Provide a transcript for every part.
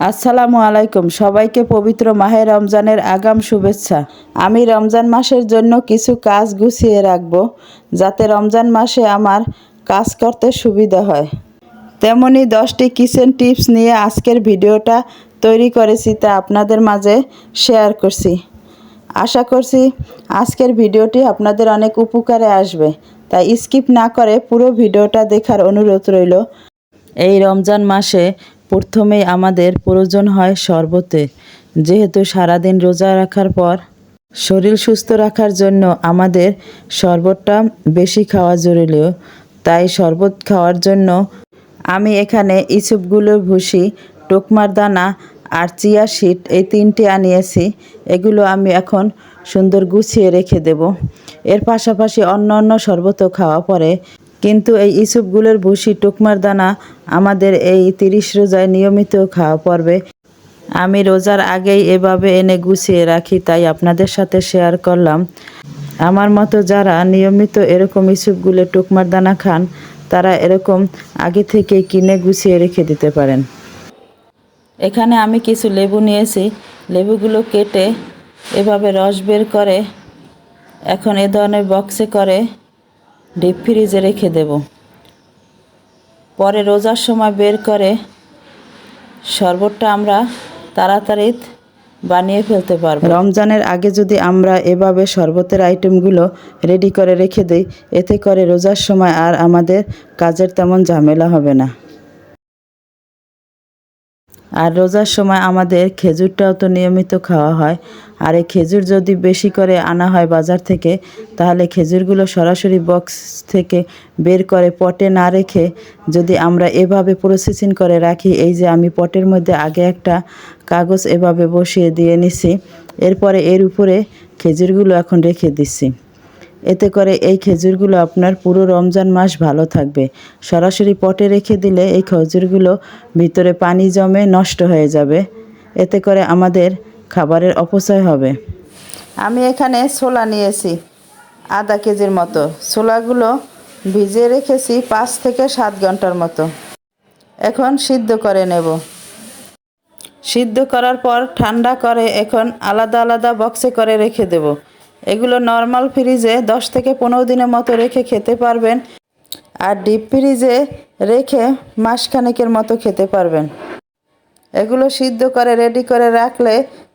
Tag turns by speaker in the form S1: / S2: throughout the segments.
S1: আসসালামু আলাইকুম। সবাইকে পবিত্র মাহে রমজানের আগাম শুভেচ্ছা। আমি রমজান মাসের জন্য কিছু কাজ গুছিয়ে রাখব, যাতে রমজান মাসে আমার কাজ করতে সুবিধা হয়। তেমনি দশটি কিচেন টিপস নিয়ে আজকের ভিডিওটা তৈরি করেছি তা আপনাদের মাঝে শেয়ার করছি। আশা করছি আজকের ভিডিওটি আপনাদের অনেক উপকারে আসবে, তাই স্কিপ না করে পুরো ভিডিওটা দেখার অনুরোধ রইল। এই রমজান মাসে প্রথমেই আমাদের প্রয়োজন হয় শরবতে। যেহেতু সারাদিন রোজা রাখার পর, শরীর সুস্থ রাখার জন্য আমাদের শরবতটা বেশি খাওয়া জরুরি। তাই শরবত খাওয়ার জন্য আমি এখানে ইসুপগুলোর ভুসি টোকমার দানা আর চিয়া শিট এই তিনটি আনিয়েছি। এগুলো আমি এখন সুন্দর গুছিয়ে রেখে দেব। এর পাশাপাশি অন্য অন্য শরবতও খাওয়া পরে কিন্তু এই ইসুপগুলোর ভুসি, টুকমার দানা আমাদের এই তিরিশ রোজায় নিয়মিত খাওয়া পড়বে। আমি রোজার আগেই এভাবে এনে গুছিয়ে রাখি, তাই আপনাদের সাথে শেয়ার করলাম। আমার মতো যারা নিয়মিত এরকম ইসুপগুলো, টুকমার দানা খান, তারা এরকম আগে থেকে কিনে গুছিয়ে রেখে দিতে পারেন। এখানে আমি কিছু লেবু নিয়েছি। লেবুগুলো কেটে এভাবে রস বের করে এখন এ ধরনের বক্সে করে ডিপ ফ্রিজে রেখে দেব। পরে রোজার সময় বের করে শরবতটা আমরা তাড়াতাড়ি বানিয়ে ফেলতে পারব। রমজানের আগে যদি আমরা এভাবে শরবতের আইটেমগুলো রেডি করে রেখে দিই, এতে করে রোজার সময় আর আমাদের কাজের তেমন ঝামেলা হবে না। আর রোজার সময় আমাদের খেজুরটাও তো নিয়মিত খাওয়া হয়। আর এই খেজুর যদি বেশি করে আনা হয় বাজার থেকে, তাহলে খেজুরগুলো সরাসরি বক্স থেকে বের করে পটে না রেখে যদি আমরা এভাবে প্রসেসিং করে রাখি, এই যে আমি পটের মধ্যে আগে একটা কাগজ এভাবে বসিয়ে দিয়ে নিছি, এরপরে এর উপরে খেজুরগুলো এখন রেখে দিচ্ছি এতে করে এই খেজুরগুলো আপনার পুরো রমজান মাস ভালো থাকবে। সরাসরি পটে রেখে দিলে এই খেজুরগুলো ভিতরে পানি জমে নষ্ট হয়ে যাবে। এতে করে আমাদের খাবারের অপচয় হবে। আমি এখানে ছোলা নিয়েছি, আধা কেজির মতো। ছোলাগুলো ভিজিয়ে রেখেছি পাঁচ থেকে সাত ঘণ্টার মতো। এখন সিদ্ধ করে নেব। সিদ্ধ করার পর ঠান্ডা করে এখন আলাদা আলাদা বক্সে করে রেখে দেব। এগুলো নর্মাল ফ্রিজে দশ থেকে পনেরো দিনের মতো রেখে খেতে পারবেন। আর ডিপ ফ্রিজে রেখে মাসখানেকের মতো খেতে পারবেন। এগুলো সিদ্ধ করে, রেডি করে রাখলে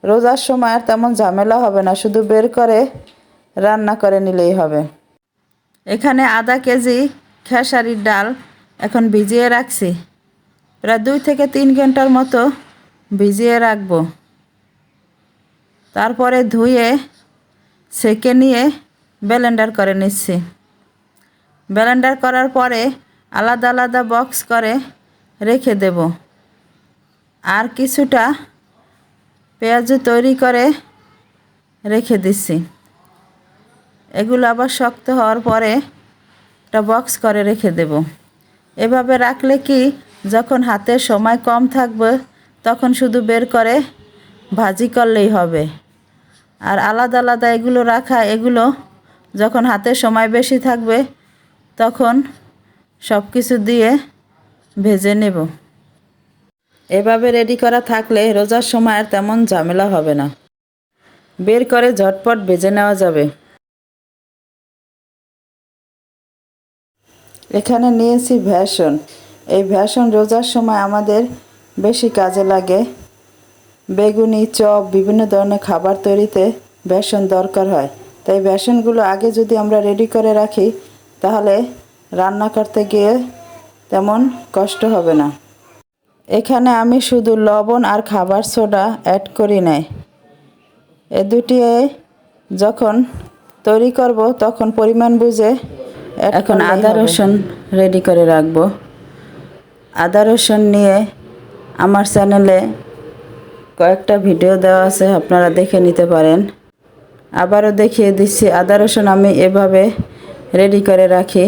S1: রোজার সময় আর তেমন ঝামেলা হবে না, শুধু বের করে রান্না করে নিলেই হবে। এখানে আধা কেজি খেসারির ডাল এখন ভিজিয়ে রাখছি। প্রায় দুই থেকে তিন ঘণ্টার মতো ভিজিয়ে রাখব। তারপরে ধুয়ে সেকে নিয়ে ব্লেন্ডার করে নিচ্ছি। ব্লেন্ডার করার পরে আলাদা আলাদা বক্স করে রেখে দেব। আর কিছুটা পেঁয়াজু তৈরি করে রেখে দিচ্ছি। এগুলো আবার শক্ত হওয়ার পরে একটা বক্স করে রেখে দেব। এভাবে রাখলে কি যখন হাতে সময় কম থাকবে তখন শুধু বের করে ভাজি করলেই হবে। আর আলাদা আলাদা এগুলো রাখা, এগুলো যখন হাতে সময় বেশি থাকবে, তখন সব কিছু দিয়ে ভেজে নেব। এভাবে রেডি করা থাকলে রোজার সময় আর তেমন ঝামেলা হবে না। বের করে ঝটপট ভেজে নেওয়া যাবে। এখানে নিয়েছি ভ্যাসন এই ভ্যাসন রোজার সময় আমাদের বেশি কাজে লাগে। বেগুনি চপ বিভিন্ন ধরনের খাবার তৈরিতে বেসন দরকার হয়। তাই বেসনগুলো আগে যদি আমরা রেডি করে রাখি তাহলে রান্না করতে গিয়ে তেমন কষ্ট হবে না। এখানে আমি শুধু লবণ আর খাবার সোডা অ্যাড করি নাই। এ দুটি যখন তৈরি করব তখন পরিমাণ বুঝে এখন আদা রসুন রেডি করে রাখব। আদা রসুন নিয়ে আমার চ্যানেলে কয়েকটা ভিডিও দেওয়া আছে, আপনারা দেখে নিতে পারেন। আবারও দেখিয়ে দিচ্ছি, আদা রসুন আমি এভাবে রেডি করে রাখি।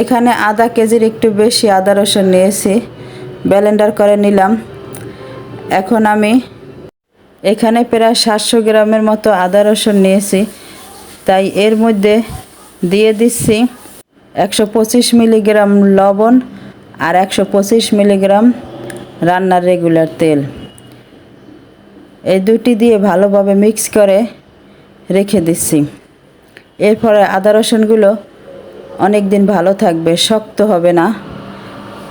S1: এখানে আধা কেজির একটু বেশি আদা রসুন নিয়েছি ব্লেন্ডার করে নিলাম। এখন আমি এখানে প্রায় সাতশো গ্রামের মতো আদা রসুন নিয়েছি, তাই এর মধ্যে দিয়ে দিচ্ছি একশো পঁচিশ মিলিগ্রাম লবণ আর একশো পঁচিশ মিলিগ্রাম রান্নার রেগুলার তেল। এই দুটি দিয়ে ভালোভাবে মিক্স করে রেখে দিচ্ছি। এরপরে আদা রসুনগুলো অনেক দিন ভালো থাকবে, শক্ত হবে না।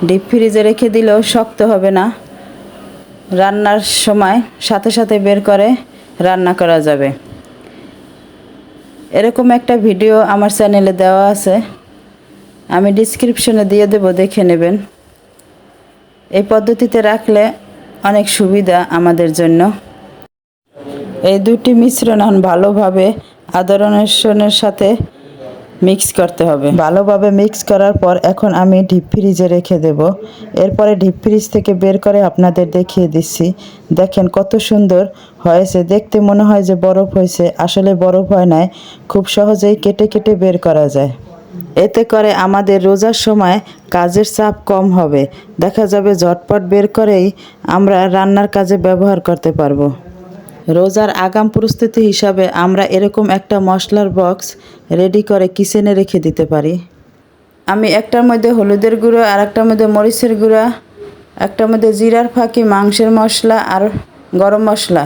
S1: ডিপ ফ্রিজে রেখে দিলেও শক্ত হবে না। রান্নার সময় সাথে সাথে বের করে রান্না করা যাবে। এরকম একটা ভিডিও আমার চ্যানেলে দেওয়া আছে। আমি ডিসক্রিপশনে দিয়ে দেবো, দেখে নেবেন। এই পদ্ধতিতে রাখলে অনেক সুবিধা আমাদের জন্য। এই দুটি মিশ্রণ এখন ভালোভাবে আদা রসুনের সাথে মিক্স করতে হবে। ভালোভাবে মিক্স করার পর এখন আমি ডিপ ফ্রিজে রেখে দেব। এরপরে ডিপ ফ্রিজ থেকে বের করে আপনাদের দেখিয়ে দিচ্ছি। দেখেন কত সুন্দর হয়েছে। দেখতে মনে হয় যে বরফ হয়েছে। আসলে বরফ হয় নাই। খুব সহজেই কেটে কেটে বের করা যায়। এতে করে আমাদের রোজার সময় কাজের চাপ কম হবে। দেখা যাবে ঝটপট বের করেই আমরা রান্নার কাজে ব্যবহার করতে পারব। রোজার আগাম প্রস্তুতি হিসাবে আমরা এরকম একটা মশলার বক্স রেডি করে কিচেনে রেখে দিতে পারি। আমি একটার মধ্যে হলুদের গুঁড়ো আর একটার মধ্যে মরিচের গুঁড়া, একটার মধ্যে জিরার ফাঁকি, মাংসের মশলা আর গরম মশলা।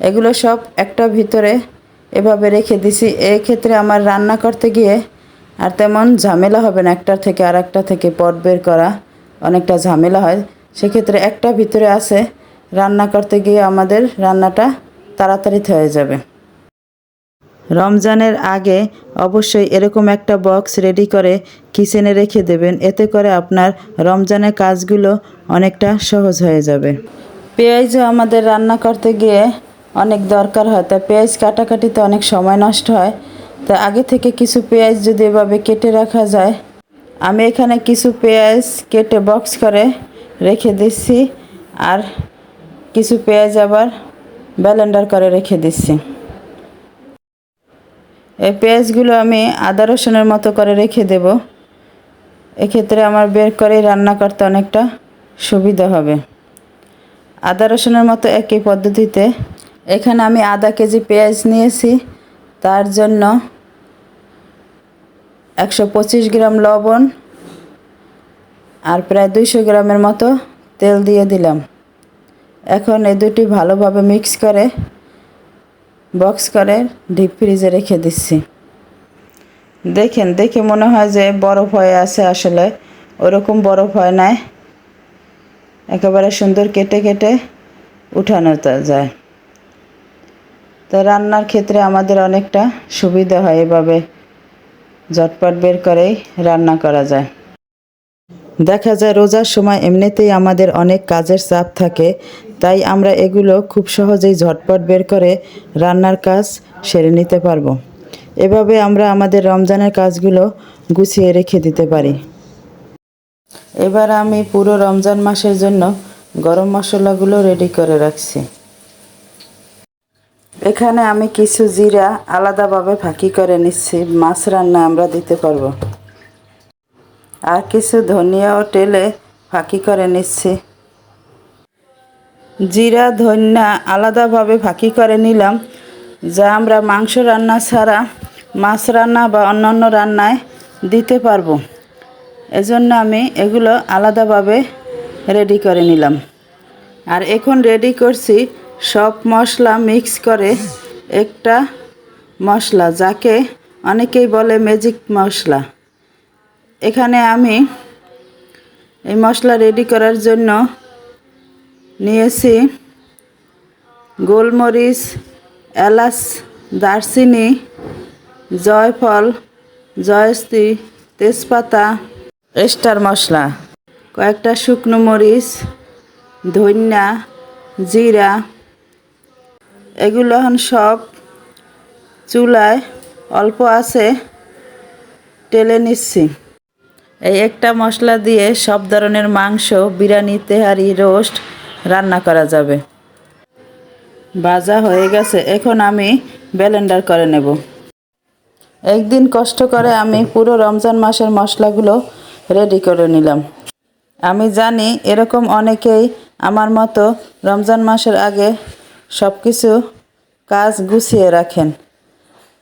S1: এগুলো সব একটা ভিতরে এভাবে রেখে দিছি। এক্ষেত্রে আমার রান্না করতে গিয়ে আর তেমন ঝামেলা হবে না, একটার থেকে আর একটা থেকে পট বের করা অনেকটা ঝামেলা হয়। সেক্ষেত্রে একটা ভিতরে আছে, রান্না করতে গিয়ে আমাদের রান্নাটা তাড়াতাড়ি হয়ে যাবে। রমজানের আগে অবশ্যই এরকম একটা বক্স রেডি করে কিচেনে রেখে দেবেন, এতে করে আপনার রমজানের কাজগুলো অনেকটা সহজ হয়ে যাবে। পেঁয়াজও আমাদের রান্না করতে গিয়ে অনেক দরকার হয় তা পেঁয়াজ কাটাকাটিতে অনেক সময় নষ্ট হয়। তা আগে থেকে কিছু পেঁয়াজ যদি এভাবে কেটে রাখা যায়, আমি এখানে কিছু পেঁয়াজ কেটে বক্স করে রেখে দিচ্ছি আর কিছু পেঁয়াজ আবার ব্যালেন্ডার করে রেখে দিচ্ছি। এই পেঁয়াজগুলো আমি আদা রসুনের মতো করে রেখে দেব। এক্ষেত্রে আমার বের করে রান্না করতে অনেকটা সুবিধা হবে। আদা রসুনের মতো একই পদ্ধতিতে এখানে আমি আধা কেজি পেঁয়াজ নিয়েছি, তার জন্য একশো পঁচিশ গ্রাম লবণ আর প্রায় দুইশো গ্রামের মতো তেল দিয়ে দিলাম। এখন এই দুটি ভালোভাবে মিক্স করে বক্স করে ডিপ ফ্রিজে রেখে দিচ্ছি। দেখেন, দেখে মনে হয় যে বরফ হয়ে আছে আসলে। ওরকম বরফ হয় নাই। একেবারে সুন্দর কেটে কেটে উঠানো যায়। তো রান্নার ক্ষেত্রে আমাদের অনেকটা সুবিধা হয় এভাবে ঝটপট বের করেই রান্না করা যায়। দেখা যায় রোজার সময় এমনিতেই আমাদের অনেক কাজের চাপ থাকে, তাই আমরা এগুলো খুব সহজেই ঝটপট বের করে রান্নার কাজ সেরে নিতে পারব। এভাবে আমরা আমাদের রমজানের কাজগুলো গুছিয়ে রেখে দিতে পারি। এবার আমি পুরো রমজান মাসের জন্য গরম মশলাগুলো রেডি করে রাখছি। এখানে আমি কিছু জিরা আলাদাভাবে ফাঁকি করে নিচ্ছি, মাছ রান্না আমরা দিতে পারব। আর কিছু ধনিয়া ও টেলে ফাঁকি করে নিচ্ছি। জিরা, ধনিয়া আলাদাভাবে ফাঁকি করে নিলাম, যা আমরা মাংস রান্না ছাড়া মাছ রান্না বা অন্যান্য রান্নায় দিতে পারব। এজন্য আমি এগুলো আলাদাভাবে রেডি করে নিলাম। আর এখন রেডি করছি সব মশলা মিক্স করে একটা মশলা, যাকে অনেকেই বলে ম্যাজিক মশলা। এখানে আমি এই মশলা রেডি করার জন্য নিয়েছি গোলমরিচ, এলাচ, দারচিনি, জয়ফল জয়স্তি তেজপাতা স্টার মশলা, কয়েকটা শুকনো মরিচ, ধনিয়া, জিরা এগুলো এখন সব চুলায় অল্প আছে, টেলে নিচ্ছি। এই একটা মশলা দিয়ে সব ধরনের মাংস, বিরিয়ানি, তেহারি, রোস্ট রান্না করা যাবে। ভাজা হয়ে গেছে, এখন আমি ব্লেন্ডার করে নেব। একদিন কষ্ট করে আমি পুরো রমজান মাসের মশলাগুলো রেডি করে নিলাম। আমি জানি এরকম অনেকেই আমার মতো রমজান মাসের আগে সব কিছু কাজ গুছিয়ে রাখেন।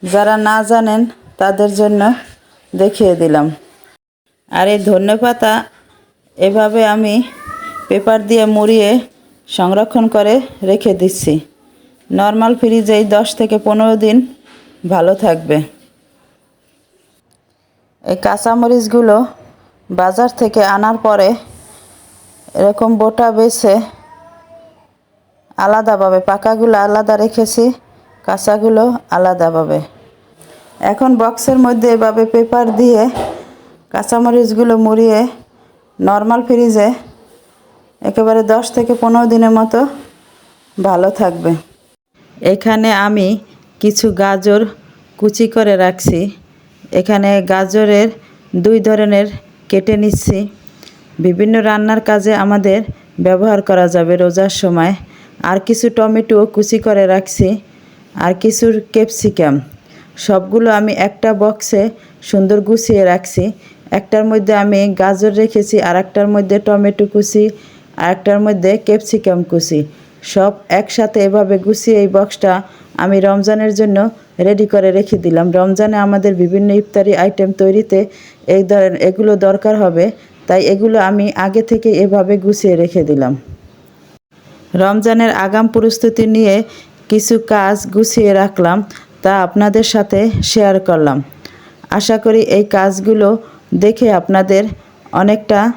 S1: যারা না জানেন, তাদের জন্য দেখিয়ে দিলাম। আর এই ধনে পাতা এভাবে আমি পেপার দিয়ে মুড়িয়ে সংরক্ষণ করে রেখে দিচ্ছি। নর্মাল ফ্রিজেই দশ থেকে পনেরো দিন ভালো থাকবে। এই কাঁচামরিচগুলো বাজার থেকে আনার পরে এরকম বোটা বেছে আলাদাভাবে, পাকাগুলো আলাদা রেখেছি, কাঁচাগুলো আলাদাভাবে। এখন বক্সের মধ্যে এভাবে পেপার দিয়ে কাঁচামরিচগুলো মুড়িয়ে নর্মাল ফ্রিজে একেবারে দশ থেকে পনেরো দিনের মতো ভালো থাকবে। এখানে আমি কিছু গাজর কুচি করে রাখছি। এখানে গাজরের দুই ধরনের কেটে নিচ্ছি। বিভিন্ন রান্নার কাজে আমাদের ব্যবহার করা যাবে রোজার সময়। আর কিছু টমেটো কুচি করে রাখছি, আর কিছু ক্যাপসিকাম। সবগুলো আমি একটা বক্সে সুন্দর গুছিয়ে রাখছি। একটার মধ্যে আমি গাজর রেখেছি আর একটার মধ্যে টমেটো কুচি আর একটার মধ্যে ক্যাপসিকাম কুচি। সব একসাথে এভাবে গুছিয়ে এই বক্সটা আমি রমজানের জন্য রেডি করে রেখে দিলাম। রমজানে আমাদের বিভিন্ন ইফতারি আইটেম তৈরিতে এই এগুলো দরকার হবে, তাই এগুলো আমি আগে থেকে এভাবে গুছিয়ে রেখে দিলাম। রমজানের আগাম প্রস্তুতি নিয়ে কিছু কাজ গুছিয়ে রাখলাম, তা আপনাদের সাথে শেয়ার করলাম। আশা করি এই কাজগুলো দেখে আপনাদের অনেকটা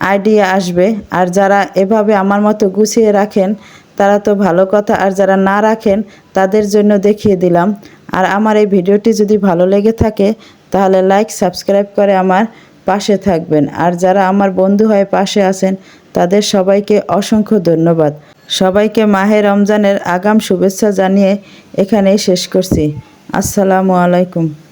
S1: আইডিয়া আসবে। আর যারা এভাবে আমার মতো গুছিয়ে রাখেন, তারা তো ভালো কথা। আর যারা না রাখেন, তাদের জন্য দেখিয়ে দিলাম। আর আমার এই ভিডিওটি যদি ভালো লেগে থাকে, তাহলে লাইক, সাবস্ক্রাইব করে আমার পাশে থাকবেন। আর যারা আমার বন্ধু হয়ে পাশে আছেন, তাদের সবাইকে অসংখ্য ধন্যবাদ। সবাইকে মাহে রমজানের আগাম শুভেচ্ছা জানিয়ে এখানেই শেষ করছি। আসসালামু আলাইকুম।